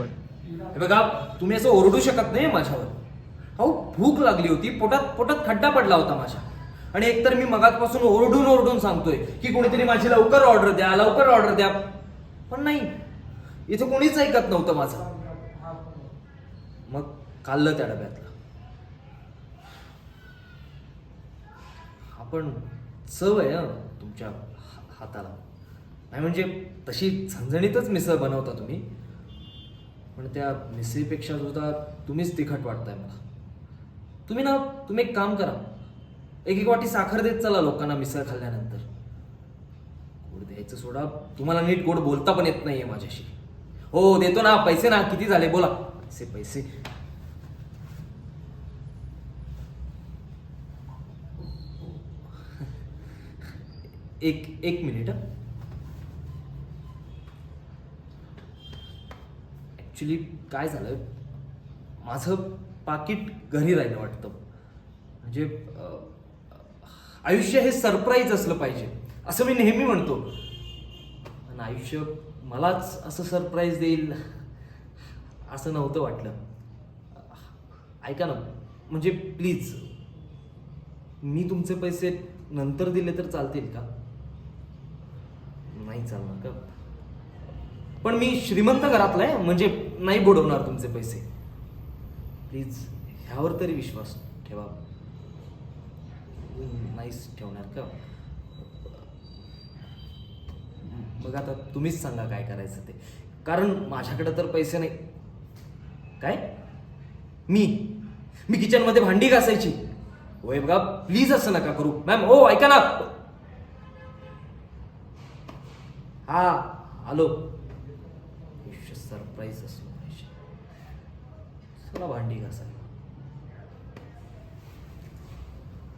पण हे बघा तुम्ही असं ओरडू शकत नाही माझ्यावर. अहो भूक लागली होती पोटात पोटात खड्डा पडला होता माझ्या. आणि एकतर मी मगातपासून ओरडून ओरडून सांगतोय की कोणीतरी माझी लवकर ऑर्डर द्या लवकर ऑर्डर द्या. पण नाही. इथं कोणीच ऐकत नव्हतं माझं. मग खाल्लं त्या डब्यातलं. आपण चव आहे तुमच्या हाताला. नाही म्हणजे तशी झणझणीतच मिसळ बनवता तुम्ही. पण त्या मिसळीपेक्षा सुद्धा तुम्हीच तिखट वाटताय मला. तुम्ही ना तुम्ही एक काम करा. एक एक वाटी साखर देत चला लोकांना मिसळ खाल्ल्यानंतर. गोड द्यायचं सोडा. तुम्हाला नीट गोड बोलता पण येत नाहीये माझ्याशी. हो देतो ना. पैसे ना. किती झाले? बोला. पैसे पैसे. एक एक मिनिट ॲक्च्युली काय झालं माझं पाकिट घरी राहिलं वाटतं. म्हणजे आयुष्य हे सरप्राईज असलं पाहिजे. असं मी नेहमी म्हणतो. पण आयुष्य मलाच असं सरप्राईज देईल असं नव्हतं वाटलं. ऐका ना म्हणजे प्लीज मी तुमचे पैसे नंतर दिले तर चालतील का? नाही चालणार का? पण मी श्रीमंत घरातला आहे म्हणजे नाही बुडवणार तुमचे पैसे. प्लीज ह्यावर तरी विश्वास ठेवा. नाहीच ठेवणार का? बघा आता तुम्हीच सांगा काय करायचं ते. कारण माझ्याकडे तर पैसे नाही. काय? मी? मी किचनमध्ये भांडी घासायची. होय बघा प्लीज असं नका करू. मॅम हो ऐका ना. हा हॅलो. सरप्राईज असलं पाहिजे चला भांडी घासा